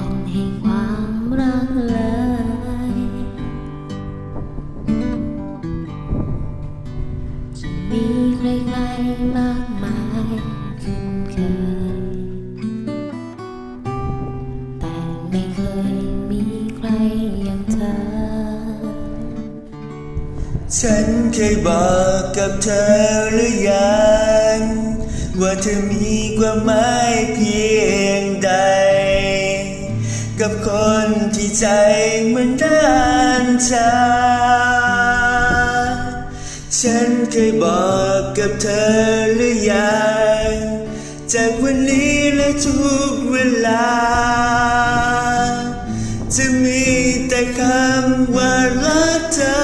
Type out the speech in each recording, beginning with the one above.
านแห่ความรักเลย จะมีใครๆมากมายขึ้นเคย แต่ไม่เคยมีใครอย่างเธอ ฉันเคยบอกกับเธอหรือยัง ว่าเธอมีความหมายเพียง กับคนที่ใจเหมือนด้านชา ฉันเคยบอกกับเธอหรือยังจากวันนี้และทุกเวลา จะมีแต่คำว่ารักเธอ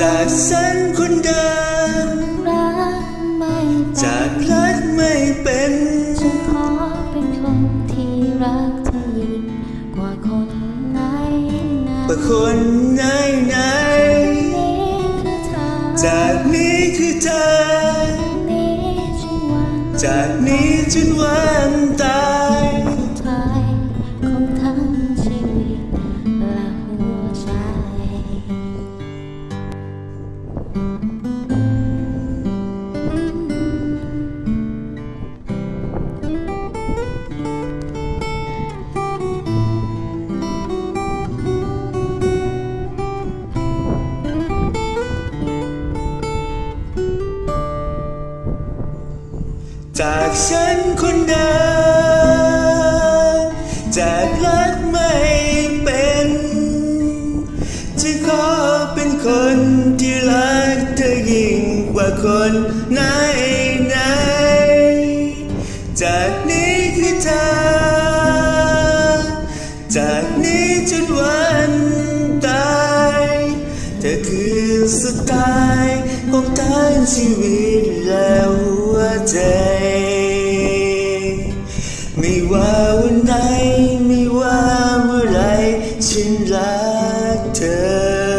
จากฉันคนเดิม ว่าคนไหนไหน จากนี้คือเธอ จากนี้จนวันตาย จากฉันคนเดิมจากรักไม่เป็น จะขอเป็นคนที่รักเธอยิ่งกว่าคนไหนไหนจากนี้คือเธอ จากนี้จนวันตายเธอคือสุดท้ายของทั้งชีวิตและหัว ใจ ไม่ว่าวันไหน ไม่ว่าเมื่อไรฉันรักเธอ